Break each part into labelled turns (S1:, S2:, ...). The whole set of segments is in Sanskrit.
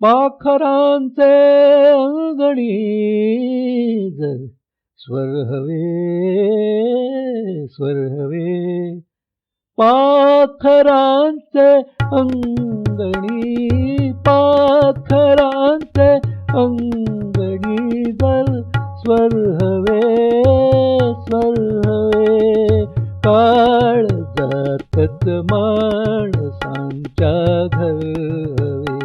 S1: पाखरांचे अंगणीज स्वर हवे स्वर हवे पाखरांचे अंगणी पाखरांचे अंगणी जर स्वर हवे स्वर हवे काळ जातच माणसांच्या घरवे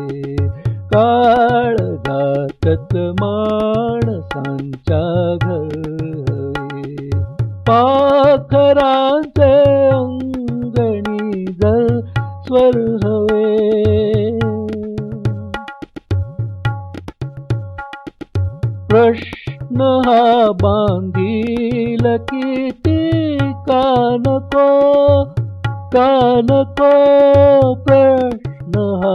S1: काळ जातच माणसांच्या घरवे पाखरांचे अंगणी जर स्वर हवे प्रश्न हा बांधील किती कानको कानको प्रश्न हा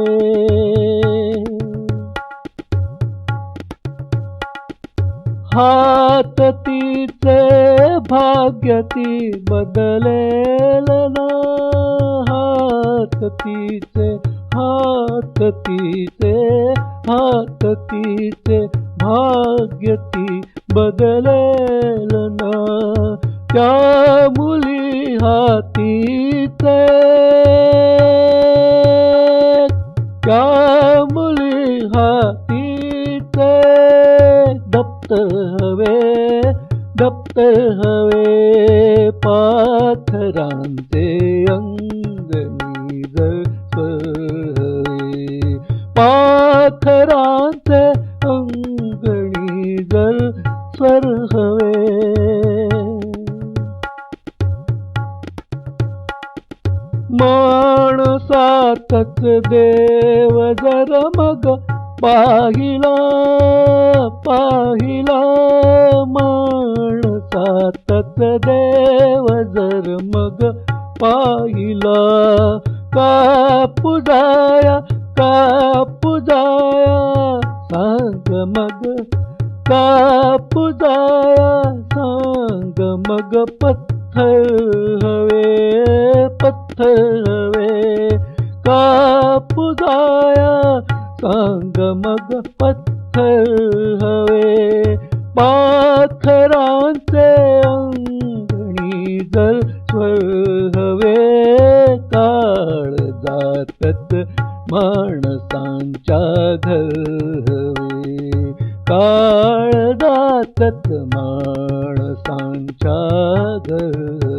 S1: हात तिचे भाग्य ती बदलेल ना हात तिचे हात तिचे हात तिचे भाग्य ती बदलेल ना त्या मुली हातीचे हवे दप्तर हवे पाथरांचे अंगणी जर हवे पाथरांचे अंगणी जर स्वर हवे जर मग पाहिला पाहिला माणसातच देव जर मग पाहिला. का पुजाया का पुजाया सांग मग. का पुजाया सांग मग पत्थर हवे पत्थर हवे. का सांग मग पत्थर हवे। अंगणी जर स्वर हवे काळ जातच माणसांच्या घर हवे। काळ जातच माणसांच्या घर